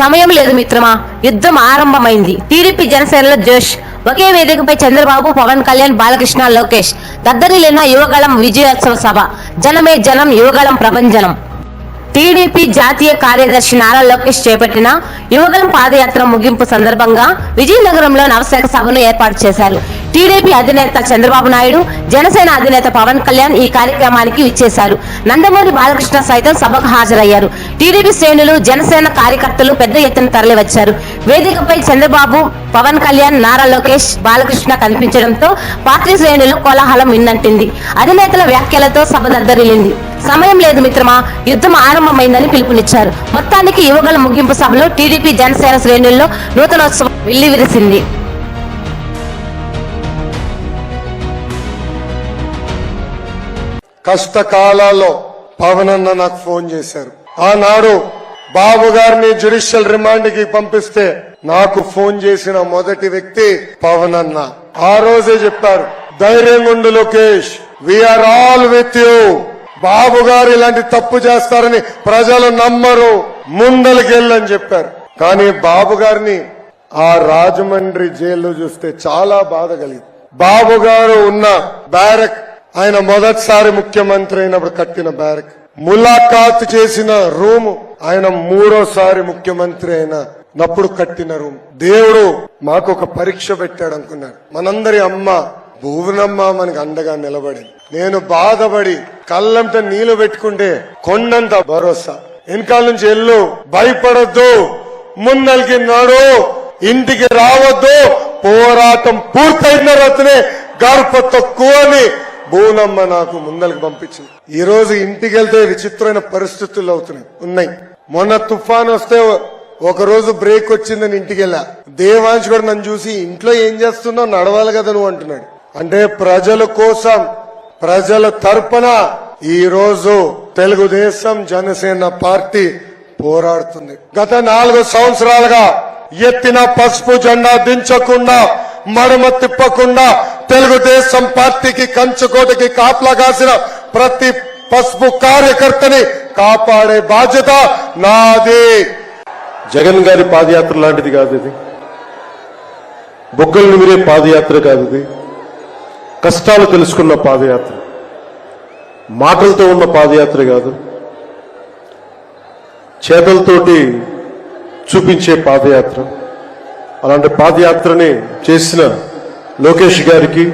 సమయం లేదు మిత్రమా యుద్ధం ఆరంభమైంది. టీడీపీ జనసేనలో జోష్ ఒకే వేదికపై చంద్రబాబు పవన్ కళ్యాణ్ బాలకృష్ణ లోకేష్. దద్దరి లేన యువగళం విజయోత్సవ సభ. జనమే జనం యువగళం ప్రపంచనం టీడీపీ జాతీయ కార్యదర్శి నారా లోకేష్ చేపట్టిన యువగలం పాదయాత్ర ముగింపు సందర్భంగా విజయనగరంలో నవశాఖ సభను ఏర్పాటు చేశారు. టీడీపీ అధినేత చంద్రబాబు నాయుడు జనసేన అధినేత పవన్ కళ్యాణ్ ఈ కార్యక్రమానికి విచ్చేశారు. నందమూరి బాలకృష్ణ సైతం సభకు హాజరయ్యారు. టీడీపీ శ్రేణులు జనసేన కార్యకర్తలు పెద్ద ఎత్తున తరలివచ్చారు. వేదికపై చంద్రబాబు పవన్ కళ్యాణ్ నారా లోకేష్ బాలకృష్ణ కనిపించడంతో పార్టీ శ్రేణులు కోలాహలం విన్నంటింది. అధినేతల వ్యాఖ్యలతో సభ దద్దరిల్లింది. సమయం లేదు మిత్రమా యుద్ధం ఆరంభమైందని పిలుపునిచ్చారు. మొత్తానికి యువగల ముగింపు సభలో టీడీపీ జనసేన శ్రేణుల్లో నూతనోత్సవం వెల్లివిరిసింది. కష్టకాలాల్లో పవన్ అన్న నాకు ఫోన్ చేశారు. ఆనాడు బాబు గారిని జ్యుడిషియల్ రిమాండ్కి పంపిస్తే నాకు ఫోన్ చేసిన మొదటి వ్యక్తి పవన్ అన్న ఆ రోజే చెప్పారు ధైర్యంగా ఉండు Lokesh we're all with you Babu గారు ఇలాంటి తప్పు చేస్తారని ప్రజలు నమ్మరు ముందలకెళ్ళని చెప్పారు. కానీ బాబు గారిని ఆ రాజమండ్రి జైల్లో చూస్తే చాలా బాధ కలిగింది. బాబు గారు ఉన్న బ్యారక్ ఆయన మొదటిసారి ముఖ్యమంత్రి అయినప్పుడు కట్టిన బ్యారక్. ములాఖాత్ చేసిన రూము ఆయన మూడోసారి ముఖ్యమంత్రి అయినప్పుడు కట్టిన రూమ్. దేవుడు మాకు ఒక పరీక్ష పెట్టాడు అనుకున్నాడు. మనందరి అమ్మ భువనమ్మ మనకి అండగా నిలబడింది. నేను బాధపడి కళ్ళంతా నీళ్ళు పెట్టుకుంటే కొండంత భరోసా. వెనకాల నుంచి ఎల్లు భయపడొద్దు. ముందలికి నాడు ఇంటికి రావద్దు. పోరాటం పూర్తయిన రతనే గర్భ తక్కువని అని భూనమ్మ నాకు ముందలకు పంపించింది. ఈ రోజు ఇంటికి వెళ్తే విచిత్రమైన పరిస్థితులు అవుతున్నాయి. ఉన్నాయి. మొన్న తుఫాన్ వస్తే ఒక రోజు బ్రేక్ వచ్చిందని ఇంటికి వెళ్ళా దేవాంశ్ కూడా నన్ను చూసి ఇంట్లో ఏం చేస్తున్నావు? నడవాలి కదా నువ్వు అంటున్నాడు. అంటే ప్రజల కోసం ప్రజల తరపున ఈ రోజు తెలుగుదేశం జనసేన పార్టీ పోరాడుతుంది. గత నాలుగు సంవత్సరాలుగా ఎత్తిన పసుపు జెండా దించకుండా మడమ తిప్పకుండా తెలుగుదేశం పార్టీకి కంచుకోటకి కాపలా కాసిన ప్రతి పసుపు కార్యకర్తని కాపాడే బాధ్యత నాది. జగన్ గారి పాదయాత్ర లాంటిది కాదు ఇది. బొగ్గలు నిమిరే పాదయాత్ర కాదు ఇది. కష్టాలు తెలుసుకున్న పాదయాత్ర. మాటలతో ఉన్న పాదయాత్ర కాదు. చేతలతోటి చూపించే పాదయాత్ర. అలాంటి పాదయాత్రని చేసిన లోకేష్ గారికి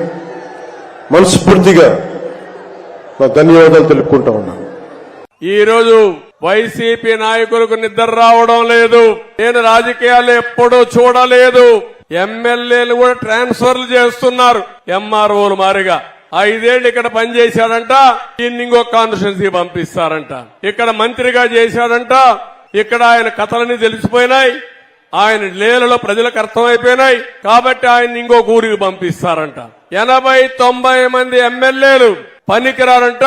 మనస్ఫూర్తిగా నా ధన్యవాదాలు తెలుపుకుంటా ఉన్నాను. ఈరోజు వైసీపీ నాయకులకు నిద్ర రావడం లేదు. నేను రాజకీయాలు ఎప్పుడూ చూడలేదు. ఎమ్మెల్యేలు కూడా ట్రాన్స్ఫర్లు చేస్తున్నారు. ఎంఆర్ఓలు మారిగా. ఐదేళ్ళు ఇక్కడ పనిచేశాడంట. దీన్ని ఇంకో కాన్స్టిట్యున్సీ పంపిస్తారంట. ఇక్కడ మంత్రిగా చేశాడంట. ఇక్కడ ఆయన కథలన్నీ తెలిసిపోయినాయి. ఆయన లీలలో ప్రజలకు అర్థమైపోయినాయి. కాబట్టి ఆయన ఇంకో ఊరికి పంపిస్తారంట. ఎనభై తొంభై మంది ఎమ్మెల్యేలు పనికిరారంట.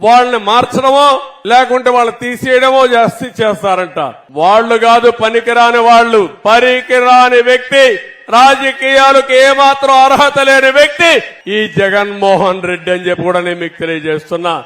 వాళ్ళని మార్చడమో లేకుంటే వాళ్ళు తీసేయడమో జాస్తి చేస్తారంట. వాళ్ళు కాదు పనికిరాని వాళ్ళు. పనికిరాని వ్యక్తి రాజకీయాలకు ఏమాత్రం అర్హత లేని వ్యక్తి ఈ జగన్మోహన్ రెడ్డి అని చెప్పి కూడా నేను మీకు తెలియజేస్తున్నా.